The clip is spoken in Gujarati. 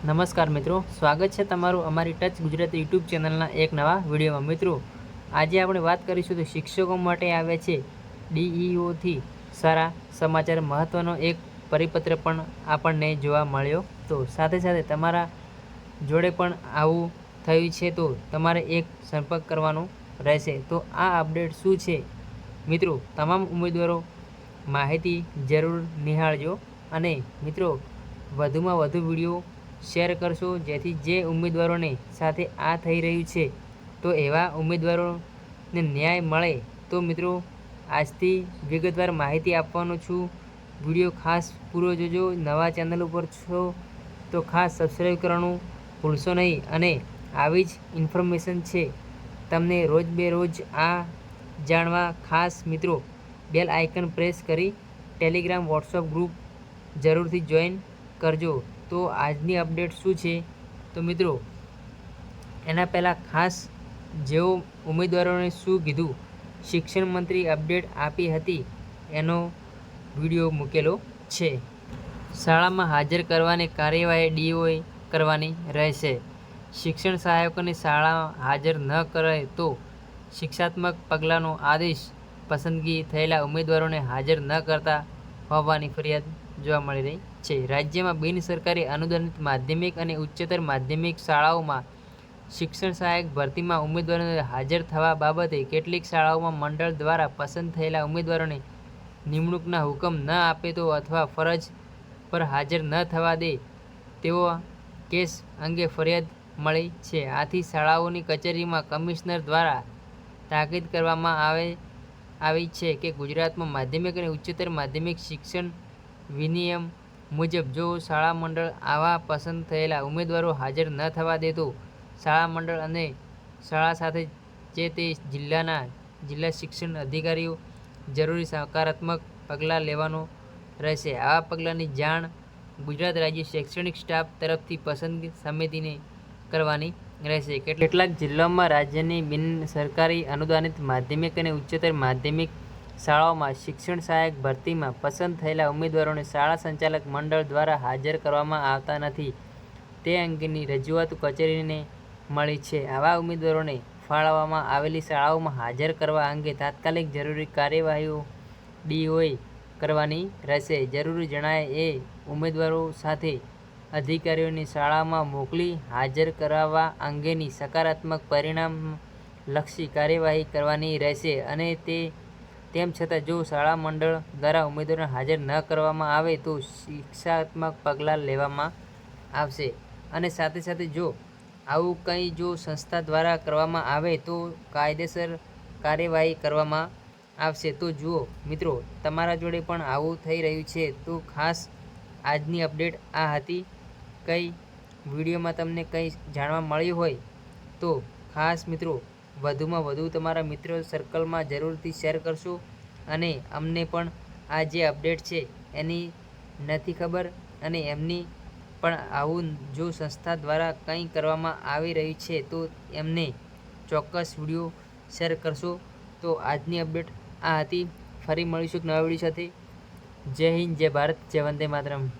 નમસ્કાર મિત્રો, સ્વાગત છે તમારું અમારી ટચ ગુજરાતી યુટ્યુબ ચેનલના એક નવા વિડીયોમાં. મિત્રો, આજે આપણે વાત કરીશું તો શિક્ષકો માટે આવે છે ડીઈઓથી સારા સમાચાર મહત્ત્વનો એક પરિપત્ર પણ આપણને જોવા મળ્યો. તો સાથે સાથે તમારા જોડે પણ આવું થયું છે તો તમારે એક સંપર્ક કરવાનો રહેશે. તો આ અપડેટ શું છે? મિત્રો, તમામ ઉમેદવારો માહિતી જરૂર નિહાળજો. અને મિત્રો, વધુમાં વધુ વીડિયો શેર કરશો, જેથી જે ઉમેદવારોને સાથે આ થઈ રહ્યું છે, તો એવા ઉમેદવારોને ન્યાય મળે. તો મિત્રો, આજથી વિગતવાર માહિતી આપવાનો છું. વીડિયો ખાસ પૂરો જોજો. નવા ચેનલ ઉપર છો તો ખાસ સબસ્ક્રાઈબ કરવાનું ભૂલશો નહીં. અને આવી જ ઇન્ફોર્મેશન છે. તમને રોજ બે રોજ આ જાણવા ખાસ મિત્રો બેલ આઇકન પ્રેસ કરી ટેલિગ્રામ વોટ્સઅપ ગ્રુપ જરૂરથી જોઈન કરજો. તો આજની અપડેટ શું છે? તો મિત્રો, એના પહેલાં ખાસ જેઓ ઉમેદવારોને શું કીધું, શિક્ષણ મંત્રી અપડેટ આપી હતી, એનો વીડિયો મૂકેલો છે. શાળામાં હાજર કરવાની કાર્યવાહી ડીઓએ કરવાની રહેશે. શિક્ષણ સહાયકોને શાળા હાજર ન કરે તો શિક્ષાત્મક પગલાંનો આદેશ પસંદગી થયેલા ઉમેદવારોને હાજર ન કરતા હોવાની ફરિયાદ જોવા મળી રહી છે. રાજ્યમાં બિન સરકારી અનુદાનિત માધ્યમિક અને ઉચ્ચતર માધ્યમિક શાળાઓમાં શિક્ષણ સહાયક ભરતીમાં ઉમેદવારોને હાજર થવા બાબતે કેટલીક શાળાઓમાં મંડળ દ્વારા પસંદ થયેલા ઉમેદવારોને નિમણૂકના હુકમ ન આપે તો અથવા ફરજ પર હાજર ન થવા દે તેવો કેસ અંગે ફરિયાદ મળી છે. આથી શાળાઓની કચેરીમાં કમિશનર દ્વારા તાકીદ કરવામાં આવે, આવી છે કે ગુજરાતમાં માધ્યમિક અને ઉચ્ચતર માધ્યમિક શિક્ષણ વિનિયમ મુજબ જો શાળા મંડળ આવા પસંદ થયેલા ઉમેદવારો હાજર ન થવા દે તો શાળા મંડળ અને શાળા સાથે જે તે જિલ્લાના જિલ્લા શિક્ષણ અધિકારીઓ જરૂરી સકારાત્મક પગલાં લેવાનો રહેશે. આવા પગલાંની જાણ ગુજરાત રાજ્ય શૈક્ષણિક સ્ટાફ તરફથી પસંદગી સમિતિને કરવાની રહેશે. કેટલાક જિલ્લાઓમાં રાજ્યની બિન સરકારી અનુદાનિત માધ્યમિક અને ઉચ્ચતર માધ્યમિક શાળાઓમાં શિક્ષણ સહાયક ભરતીમાં પસંદ થયેલા ઉમેદવારોને શાળા સંચાલક મંડળ દ્વારા હાજર કરવામાં આવતા નથી. તે અંગેની રજૂઆત કચેરીને મળી છે. આવા ઉમેદવારોને ફાળવવામાં આવેલી શાળાઓમાં હાજર કરવા અંગે તાત્કાલિક જરૂરી કાર્યવાહીઓ ડીઓએ કરવાની રહેશે. જરૂરી જણાય એ, ઉમેદવારો સાથે અધિકારીઓને શાળામાં મોકલી હાજર કરાવવા અંગેની સકારાત્મક પરિણામલક્ષી કાર્યવાહી કરવાની રહેશે અને તે તેમ છતાં જો શાળા મંડળ દ્વારા ઉમેદવારોને હાજર ન કરવામાં આવે તો શિક્ષાત્મક પગલાં લેવામાં આવશે. અને સાથે સાથે જો આવું કંઈ જો સંસ્થા દ્વારા કરવામાં આવે તો કાયદેસર કાર્યવાહી કરવામાં આવશે. તો જુઓ મિત્રો, તમારા જોડે પણ આવું થઈ રહ્યું છે તો ખાસ આજની અપડેટ આ હતી. કંઈ વિડીયોમાં તમને કંઈ જાણવા મળ્યું હોય તો ખાસ મિત્રો વધુમાં વધુ તમારા મિત્રો સર્કલમાં જરૂરથી શેર કરશો. અને અમને પણ આ જે અપડેટ છે, એની નથી ખબર અને એમની પણ આવું જો સંસ્થા દ્વારા કંઈ કરવામાં આવી રહ્યું છે, તો એમને ચોક્કસ વીડિયો શેર કરશો. તો આજની અપડેટ આ હતી. ફરી મળીશું એક નવા વીડિયો સાથે. જય હિન્દ, જય ભારત, જય વંદે માતરમ.